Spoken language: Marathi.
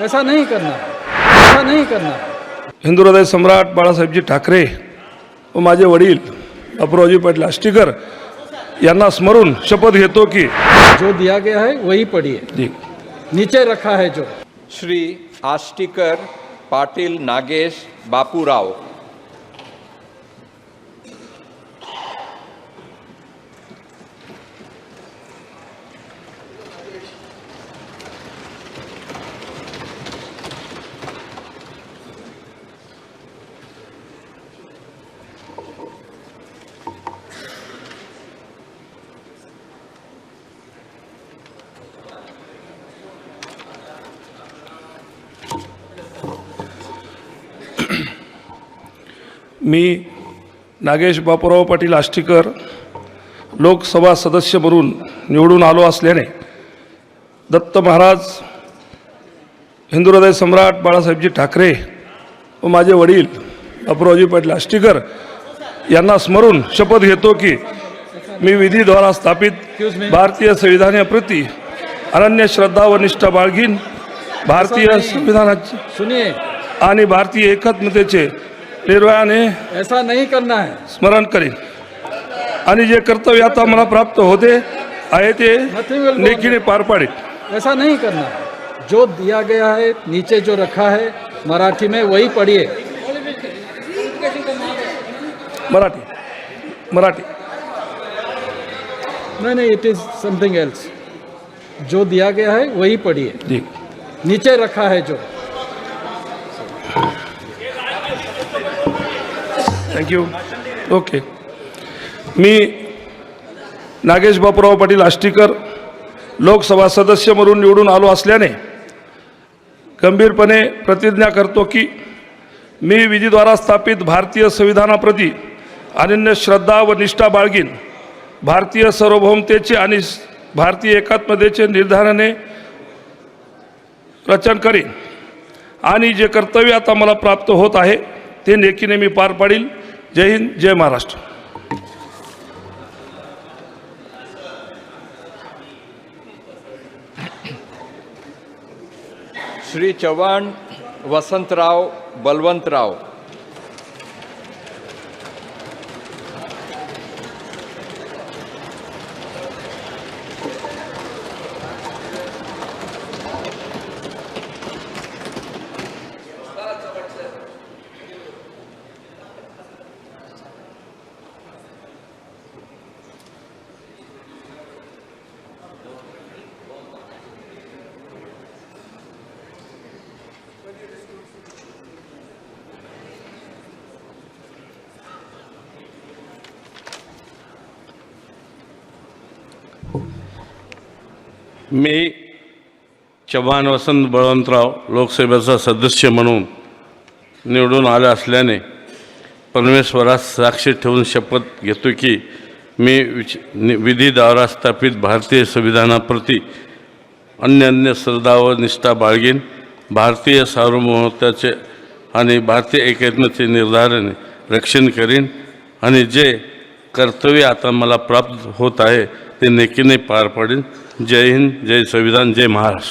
ऐसा नहीं करना। ऐसा नहीं करना। हिंदू हृदय सम्राट बाळासाहेबजी ठाकरे व माझे वडील अप्रोजी पाटील आष्टीकर यांना स्मरून शपथ घेतो की जो दिया गया है वही पढ़िए। जी। नीचे रखा है जो। श्री आष्टीकर पाटील नागेश बापूराव। मी नागेश बापूराव पाटील आष्टीकर लोकसभा सदस्य म्हणून निवडून आलो असल्याने दत्त महाराज हिंदू हृदय सम्राट बाळासाहेबजी ठाकरे व माझे वडील अप्रोजी पाटील आष्टीकर यांना स्मरून शपथ घेतो की मी विधीद्वारा स्थापित भारतीय संविधानाप्रती अनन्य श्रद्धा व निष्ठा बाळगीन. भारतीय संविधानाची आणि भारतीय एकात्मतेचे निर्भयाने ऐसा नहीं करना है। स्मरण करेन आणि जे कर्तव्य आता मला प्राप्त होते आहे ते लेखीने पार पाडेल। ऐसा नहीं करना जो दिया गया है नीचे जो रखा है मराठी में वही पढ़िए। मराठी मराठी। नहीं नहीं इट इज़ समथिंग एल्स जो दिया गया है वही पढ़िए। नीचे रखा है जो। थँक्यू ओके मी नागेश बापूराव पाटील आष्टीकर लोकसभा सदस्य म्हणून निवडून आलो असल्याने गंभीरपणे प्रतिज्ञा करतो की मी विधीद्वारा स्थापित भारतीय संविधानाप्रती अनन्य श्रद्धा व निष्ठा बाळगीन. भारतीय सार्वभौमतेचे आणि भारतीय एकात्मतेचे निर्धाराने रचन करीन. आणि जे कर्तव्य आता मला प्राप्त होत आहे ते नेकीने मी पार पाडील. जय हिंद जय महाराष्ट्र. श्री चव्हाण वसंतराव बलवंतराव. मी चव्हाण वसंत बळवंतराव लोकसभेचा सदस्य म्हणून निवडून आले असल्याने परमेश्वरास साक्षी ठेवून शपथ घेतो की मी विच विधी दारा स्थापित भारतीय संविधानाप्रती अन्य अन्य श्रद्धा व निष्ठा बाळगीन. भारतीय सार्वभौमत्वाचे आणि भारतीय एकात्मतेचे निर्धारण रक्षण करीन. आणि जे कर्तव्य आता मला प्राप्त होत आहे ते नेकीने पार पाडेन. जय हिंद जय संविधान जय महाराष्ट्र।